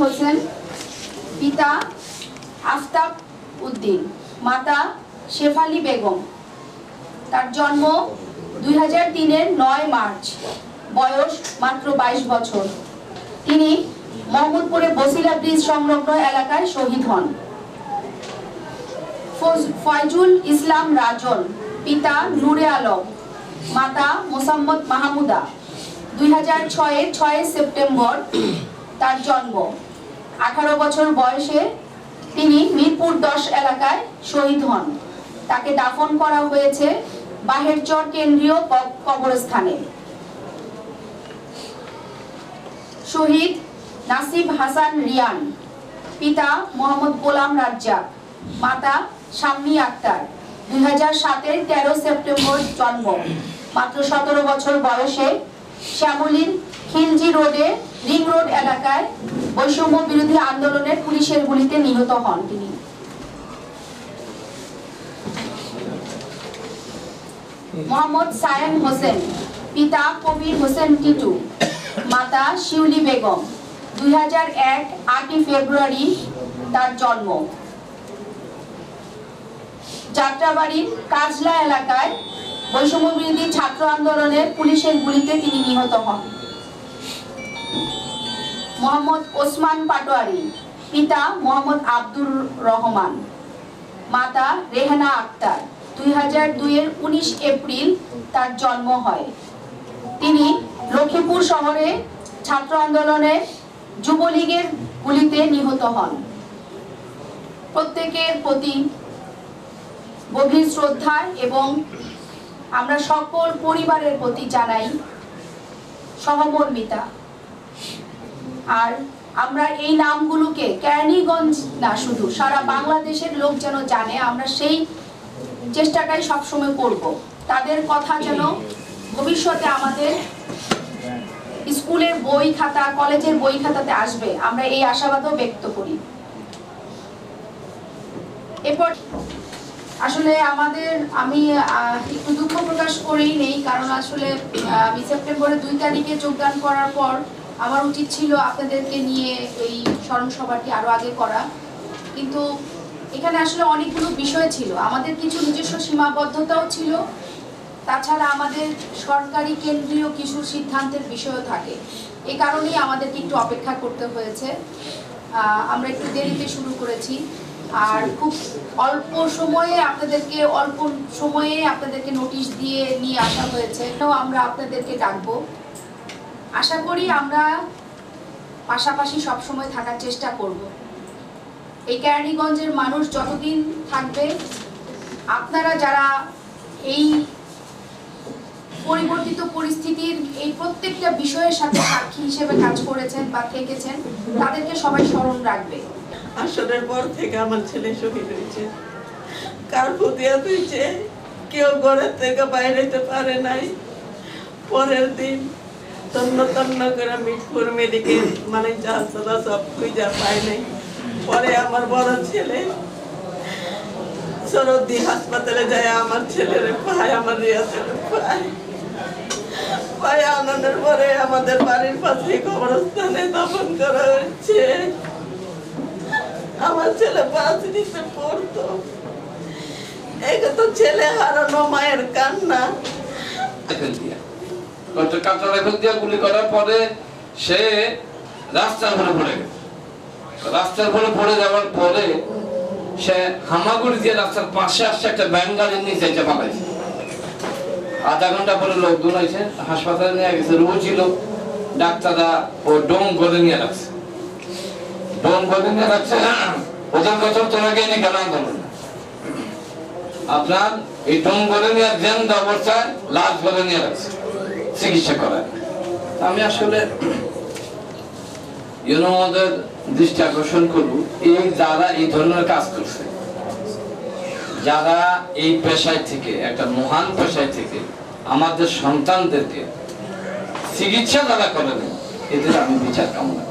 হোসেন, পিতা আফতাব উদ্দিন, মাতা শেফালি বেগম। তার জন্ম দুই হাজার তিনের নয় মার্চ, বয়স মাত্র বাইশ বছর। তিনি মোহাম্মদপুরে বসিলা ব্রিজ সংলগ্ন এলাকায় শহীদ হন। ফয়জুল ইসলাম রাজন, পিতা নূরে আলম, মাতা মোসাম্মদ মাহমুদা। দুই হাজার ছয়ের ছয় সেপ্টেম্বর তার জন্ম। আঠারো বছর বয়সে তিনি মিরপুর দশ এলাকায় শহীদ হন। তাকে দাফন করা হয়েছে বাহেরচর কেন্দ্রীয় কবরস্থানে। শহীদ নাসিব হাসান রিয়ান, পিতা মোহাম্মদ গোলাম রাজ্জাক, মাতা শাম্মী আক্তার। দুই হাজার সাতের তেরো সেপ্টেম্বর জন্ম। মাত্র সতেরো বছর বয়সে শ্যামলীর খিলজি রোডে, রিং রোড এলাকায় বৈষম্য বিরোধী আন্দোলনের পুলিশের গুলিতে নিহত হন তিনি। মোহাম্মদ সায়েম হোসেন, পিতা কবির হোসেন টিটু, মাতা শিউলি বেগম, দুই হাজার এক আটই ফেব্রুয়ারি তার জন্ম। যাত্রাবাড়ির কাজলা এলাকায় বৈষম্য বিরোধী ছাত্র আন্দোলনের পুলিশের গুলিতে তিনি নিহত হন। মোহাম্মদ ওসমান পাটোয়ারি, পিতা মোহাম্মদ আব্দুর রহমান, মাতা রেহানা আক্তার। দুই হাজার দুইয়ের উনিশ এপ্রিল তার জন্ম হয়। তিনি লক্ষ্মীপুর শহরে ছাত্র আন্দোলনে যুবলীগের গুলিতে নিহত হন। প্রত্যেকের প্রতি গভীর শ্রদ্ধা এবং আমরা সকল পরিবারের প্রতি জানাই সহমর্মিতা। আর আমরা এই নামগুলোকে কেরানীগঞ্জ না শুধু, সারা বাংলাদেশের লোক যেন জানে, আমরা সেই চেষ্টাটাই সবসময় করব। তাদের কথা যেন ভবিষ্যতে আমাদের স্কুলের বই খাতা, কলেজের বই খাতাতে আসবে, আমরা এই আশাবাদও ব্যক্ত করি। এরপর আসলে আমাদের, আমি একটু দুঃখ প্রকাশ করেই নেই, কারণ আসলে আমি সেপ্টেম্বরের দুই তারিখে যোগদান করার পর আমার উচিত ছিল আপনাদেরকে নিয়ে এই স্মরণসভাটি আরও আগে করা। কিন্তু এখানে আসলে অনেকগুলো বিষয় ছিল। আমাদের কিছু নিজস্ব সীমাবদ্ধতাও ছিল। তাছাড়া আমাদের সরকারি কেন্দ্রীয় কিছু সিদ্ধান্তের বিষয়ও থাকে। এ কারণেই আমাদেরকে একটু অপেক্ষা করতে হয়েছে। আমরা একটু দেরিতে শুরু করেছি। আর খুব অল্প সময়ে আপনাদেরকে, অল্প সময়ে আপনাদেরকে নোটিশ দিয়ে নিয়ে আসা হয়েছে। আমরা আপনাদেরকে ডাকবো। আশা করি আমরা পাশাপাশি সবসময় থাকার চেষ্টা করব। এই কেরানীগঞ্জের মানুষ যতদিন থাকবে, আপনারা যারা এই পরিবর্তিত পরিস্থিতির এই প্রত্যেকটা বিষয়ের সাথে সাক্ষী হিসেবে কাজ করেছেন বা থেকেছেন, তাদেরকে সবাই স্মরণ রাখবে। আসরের পর থেকে আমার ছেলে শহীদ হয়েছে। কার ফুটিয়া হয়েছে? কেউ ঘরের থেকে বাইরেতে পারে নাই। পরের দিন তন্ন তন্ন করে মিটপুর মেডিকেল মানে যা সব খুঁজা পায় নাই। পরে আমার বড় ছেলে সরদি হাসপাতালে যায়, আমার ছেলের পায়, আমার রিয়াসের পায়। আনন্দের পরে আমাদের বাড়ির পাশে কবরস্থানে দাফন করা হচ্ছে আমার ছেলে পাঁচদিতে পড়তো। এটা তো ছেলে হারানো মায়ের কান্না। গুলি করার পরে সে রাস্তার পড়ে গেছে। রাস্তার পড়ে যাওয়ার পরে সে হামাগুড়ি দিয়ে রাস্তার পাশে আসছে একটা নিচে আধা ঘণ্টা পরে লোকজন হাসপাতালে নিয়ে গেছে ছিল। ডাক্তাররা ও ডোম করে নিয়ে রাখছে। ডোম করে নিয়ে রাখছে ওদের বছর তোরা গিয়ে কেন আপনার এই ডোম করে নিয়ে জেন অবস্থায় লাশ করে নিয়ে রাখছে। চিকিৎসা করায়। আমি আসলে ইউনোমদের দৃষ্টি আকর্ষণ করব, এই যারা এই ধরনের কাজ করছে, যারা এই পেশায় থেকে, একটা মহান পেশায় থেকে, আমাদের সন্তানদেরকে চিকিৎসা যারা করেন, এদের আমি বিচার কামনা